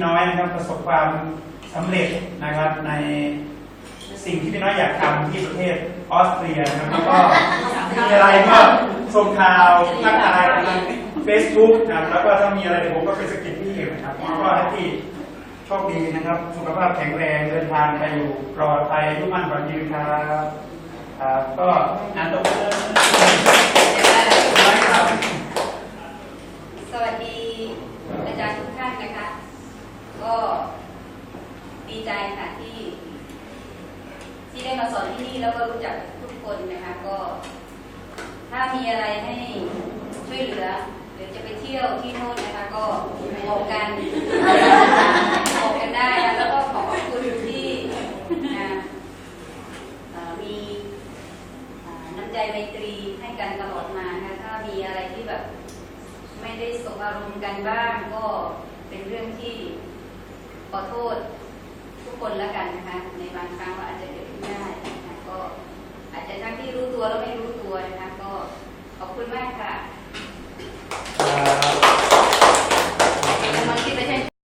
่น้อยนะครับประสบความสำเร็จนะครับในสิ่งที่พี่น้อยอยากทำที่ประเทศออสเตรียนะครับแล้วก็มีอะไรก็ส่งข่าวทักทายทางเฟซบุ๊กนะครับแล้วก็ถ้ามีอะไรเดี๋ยวผมก็ไปสกิดพี่เองนะครับแล้วก็ให้พี่โชคดีนะครับ สุขภาพแข็งแรงเดินทางไปอยู่ปลอดภัยอายุมั่นขวัญยืนครับครับก็งานตกเลิกน้อยครับ สวัสดีอาจารย์ทุกท่านนะคะ ก็ ดีใจค่ะที่ ที่ได้มาสอนที่นี่แล้วก็รู้จักทุกคนนะคะ ก็ ถ้ามีอะไรให้ช่วยเหลือ หรือจะไปเที่ยวที่โน่นนะคะ ก็บอกกันบอกกันได้นะแล้วก็ขอขอบคุณที่มีน้ำใจไมตรีให้กันตลอดมานะถ้ามีอะไรที่แบบ ไม่ได้สบอารมณ์กันบ้างก็เป็นเรื่องที่ขอโทษ ทุกคนแล้วกันนะคะ ในบางครั้งก็อาจจะเกิดขึ้นได้นะคะก็อาจจะทั้งที่รู้ตัวแล้วไม่รู้ตัวนะคะก็ขอบคุณมากค่ะ